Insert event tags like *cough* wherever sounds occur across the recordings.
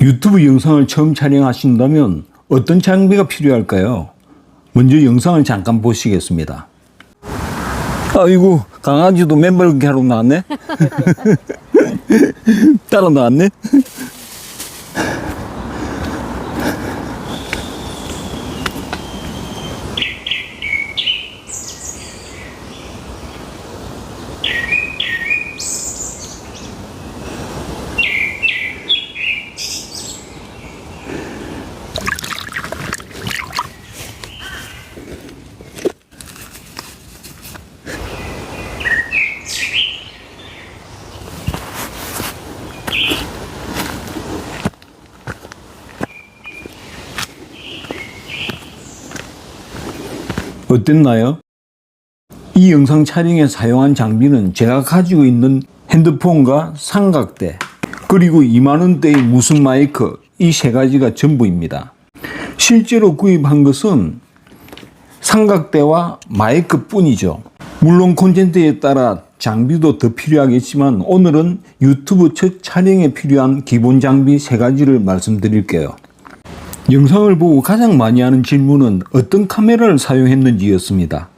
유튜브 영상을 처음 촬영하신다면 어떤 장비가 필요할까요? 먼저 영상을 잠깐 보시겠습니다. 아이고 강아지도 맨발걷기 하러 나왔네. *laughs* 따라 나왔네. 어땠나요? 이 영상 촬영에 사용한 장비는 제가 가지고 있는 핸드폰과 삼각대 그리고 2만원대의 무슨 마이크 이 세 가지가 전부입니다. 실제로 구입한 것은 삼각대와 마이크 뿐이죠. 물론 콘텐츠에 따라 장비도 더 필요하겠지만 오늘은 유튜브 첫 촬영에 필요한 기본 장비 세 가지를 말씀드릴게요. 영상을 보고 가장 많이 하는 질문은 어떤 카메라를 사용했는지였습니다.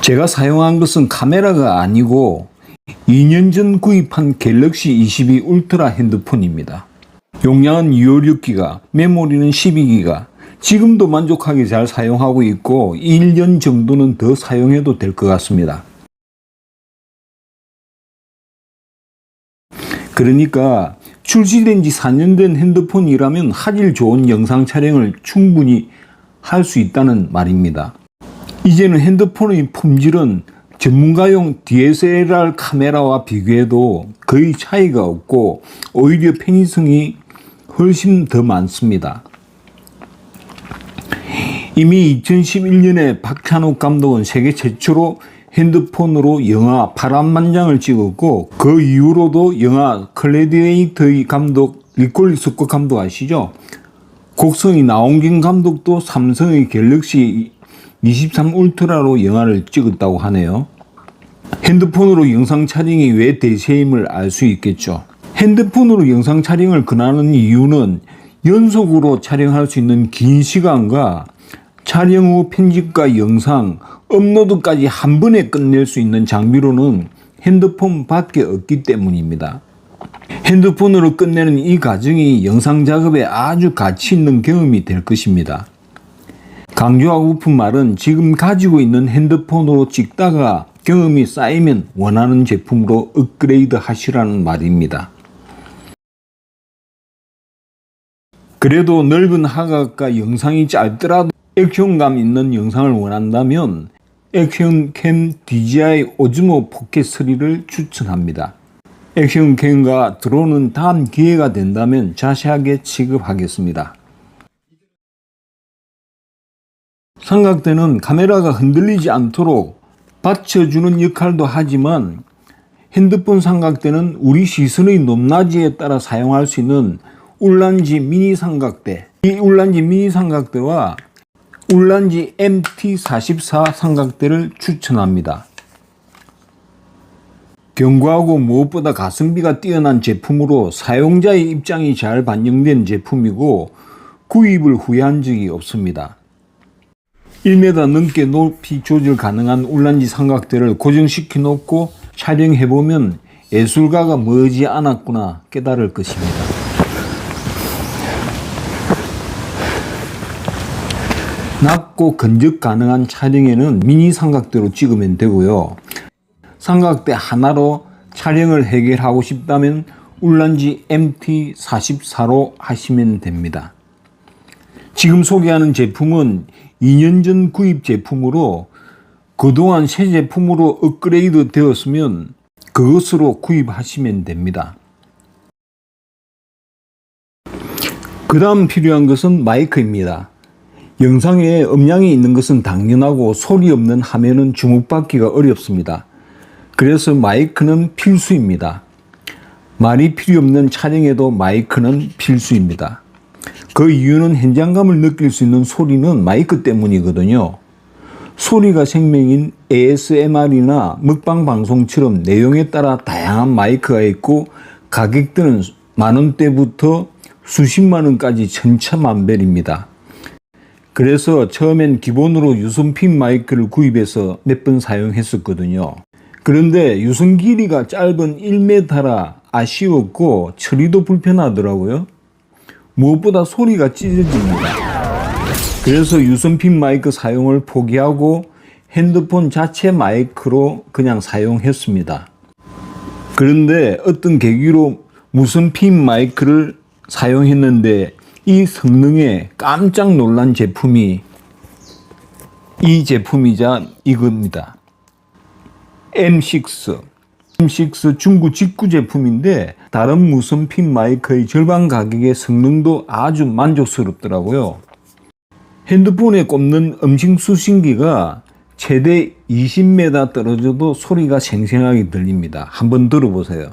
제가 사용한 것은 카메라가 아니고 2년 전 구입한 갤럭시 22 울트라 핸드폰입니다. 용량은 256기가, 메모리는 12기가, 지금도 만족하게 잘 사용하고 있고 1년 정도는 더 사용해도 될 것 같습니다. 그러니까 출시된 지 4년 된 핸드폰이라면 화질 좋은 영상 촬영을 충분히 할 수 있다는 말입니다. 이제는 핸드폰의 품질은 전문가용 DSLR 카메라와 비교해도 거의 차이가 없고 오히려 편의성이 훨씬 더 많습니다. 이미 2011년에 박찬욱 감독은 세계 최초로 핸드폰으로 영화 파란만장을 찍었고 그 이후로도 영화 클래디에이터의 감독 리콜리 스코 감독 아시죠? 곡성의 나홍진 감독도 삼성의 갤럭시 23 울트라로 영화를 찍었다고 하네요. 핸드폰으로 영상 촬영이 왜 대세임을 알 수 있겠죠. 핸드폰으로 영상 촬영을 권하는 이유는 연속으로 촬영할 수 있는 긴 시간과 촬영 후 편집과 영상, 업로드까지 한 번에 끝낼 수 있는 장비로는 핸드폰 밖에 없기 때문입니다. 핸드폰으로 끝내는 이 과정이 영상 작업에 아주 가치 있는 경험이 될 것입니다. 강조하고픈 말은 지금 가지고 있는 핸드폰으로 찍다가 경험이 쌓이면 원하는 제품으로 업그레이드 하시라는 말입니다. 그래도 넓은 하각과 영상이 짧더라도 액션감 있는 영상을 원한다면 액션캠 DJI 오즈모 포켓 3를 추천합니다. 액션캠과 드론은 다음 기회가 된다면 자세하게 취급하겠습니다. 삼각대는 카메라가 흔들리지 않도록 받쳐주는 역할도 하지만 핸드폰 삼각대는 우리 시선의 높낮이에 따라 사용할 수 있는 울란지 미니 삼각대. 이 울란지 미니 삼각대와 울란지 MT44 삼각대를 추천합니다. 견고하고 무엇보다 가성비가 뛰어난 제품으로 사용자의 입장이 잘 반영된 제품이고 구입을 후회한 적이 없습니다. 1m 넘게 높이 조절 가능한 울란지 삼각대를 고정시켜 놓고 촬영해 보면 예술가가 머지 않았구나 깨달을 것입니다. 낮고 건적 가능한 촬영에는 미니 삼각대로 찍으면 되고요. 삼각대 하나로 촬영을 해결하고 싶다면 울란지 MT44로 하시면 됩니다. 지금 소개하는 제품은 2년 전 구입 제품으로 그동안 새 제품으로 업그레이드 되었으면 그것으로 구입하시면 됩니다. 그 다음 필요한 것은 마이크입니다. 영상에 음량이 있는 것은 당연하고 소리 없는 화면은 주목받기가 어렵습니다. 그래서 마이크는 필수입니다. 말이 필요 없는 촬영에도 마이크는 필수입니다. 그 이유는 현장감을 느낄 수 있는 소리는 마이크 때문이거든요. 소리가 생명인 ASMR이나 먹방 방송처럼 내용에 따라 다양한 마이크가 있고 가격대는 만 원대부터 수십만 원까지 천차만별입니다. 그래서 처음엔 기본으로 유선핀 마이크를 구입해서 몇 번 사용했었거든요. 그런데 유선 길이가 짧은 1m라 아쉬웠고 처리도 불편하더라고요. 무엇보다 소리가 찢어집니다. 그래서 유선핀 마이크 사용을 포기하고 핸드폰 자체 마이크로 그냥 사용했습니다. 그런데 어떤 계기로 무선핀 마이크를 사용했는데 이 성능에 깜짝 놀란 제품이 이 제품이자 이겁니다. M6. M6 중국 직구 제품인데 다른 무선 핀 마이크의 절반 가격의 성능도 아주 만족스럽더라고요. 핸드폰에 꼽는 음식 수신기가 최대 20m 떨어져도 소리가 생생하게 들립니다. 한번 들어보세요.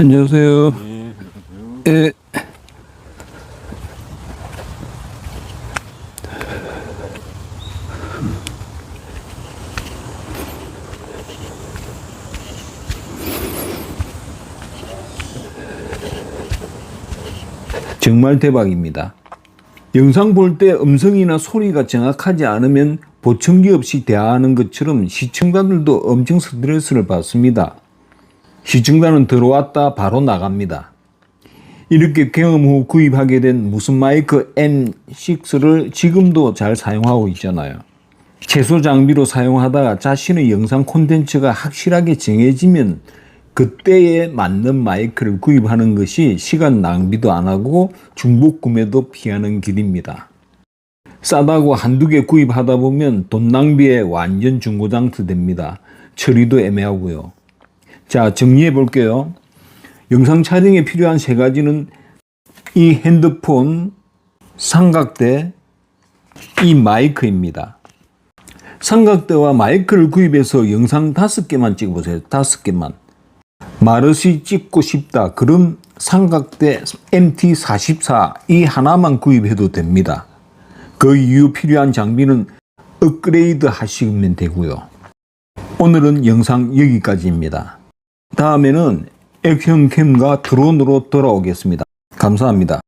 안녕하세요. 예. 정말 대박입니다. 영상 볼 때 음성이나 소리가 정확하지 않으면 보청기 없이 대화하는 것처럼 시청자들도 엄청 스트레스를 받습니다. 시청자는 들어왔다 바로 나갑니다. 이렇게 경험 후 구입하게 된 무슨 마이크 M6를 지금도 잘 사용하고 있잖아요. 최소 장비로 사용하다가 자신의 영상 콘텐츠가 확실하게 정해지면 그때에 맞는 마이크를 구입하는 것이 시간 낭비도 안 하고 중복 구매도 피하는 길입니다. 싸다고 한두 개 구입하다 보면 돈 낭비에 완전 중고장터 됩니다. 처리도 애매하고요. 자, 정리해 볼게요. 영상 촬영에 필요한 세 가지는 이 핸드폰, 삼각대, 이 마이크입니다. 삼각대와 마이크를 구입해서 영상 다섯 개만 찍어보세요. 다섯 개만. 마르시 찍고 싶다. 그럼 삼각대 MT44 이 하나만 구입해도 됩니다. 그 이후 필요한 장비는 업그레이드 하시면 되고요. 오늘은 영상 여기까지입니다. 다음에는 액션캠과 드론으로 돌아오겠습니다. 감사합니다.